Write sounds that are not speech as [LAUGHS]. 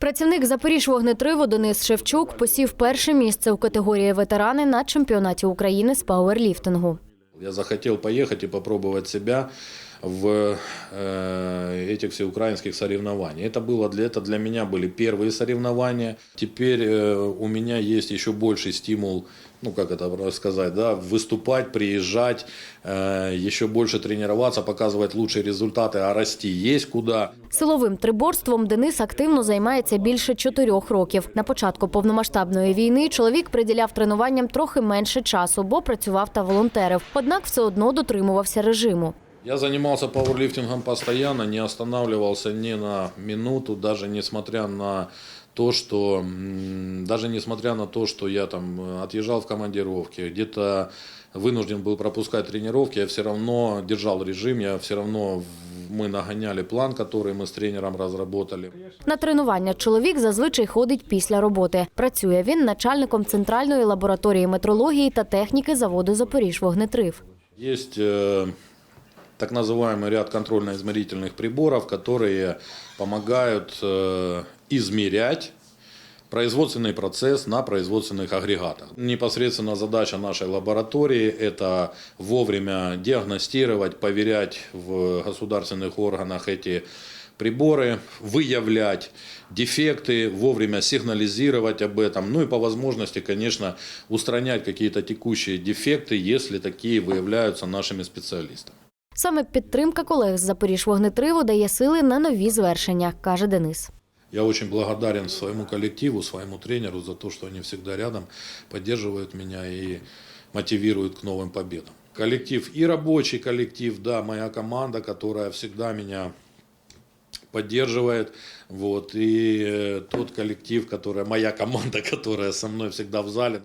Працівник Запоріжвогнетриву Денис Шевчук посів перше місце у категорії ветерани на чемпіонаті України з пауерліфтингу. Я захотів поїхати і спробувати себе в э, этих всеукраинских соревнованиях. Это, было для, это для меня были первые соревнования. Теперь э, у меня есть еще больший стимул, ну как это сказать, да, выступать, приезжать, э, еще больше тренироваться, показывать лучшие результаты, а расти есть куда. Силовим триборством Денис активно займається більше чотирьох років. На початку повномасштабної війни чоловік приділяв тренуванням трохи менше часу, бо працював та волонтерив. Однак все одно дотримувався режиму. Я занимался пауэрлифтингом постоянно, не останавливался ни на минуту, даже несмотря на то, что м, даже несмотря на то, что я там э, отъезжал в командировки, где-то вынужден был пропускать тренировки, я все равно держал режим, я все равно в- мы нагоняли план, который мы с тренером разработали. На тренування чоловік зазвичай ходить після роботи. Працює він начальником центральної лабораторії метрології та техніки заводу Запоріжвогнетрив. Есть э, так называемый ряд контрольно-измерительных приборов, которые помогают э, измерять производственный процесс на производственных агрегатах. Непосредственно задача нашей лаборатории – это вовремя диагностировать, поверять в государственных органах эти приборы, выявлять дефекты, вовремя сигнализировать об этом, ну и по возможности, конечно, устранять какие-то текущие дефекты, если такие выявляются нашими специалистами. Саме підтримка колег з Запоріжвогнетриву дає сили на нові звершення, каже Денис. Я очень благодарен своему коллективу, своему тренеру за то, что они всегда рядом, поддерживают меня и мотивируют к новым победам. Коллектив и рабочий коллектив, да, моя команда, которая всегда меня поддерживает, вот, и э, тот коллектив, который, моя команда, [LAUGHS] которая со мной всегда в зале.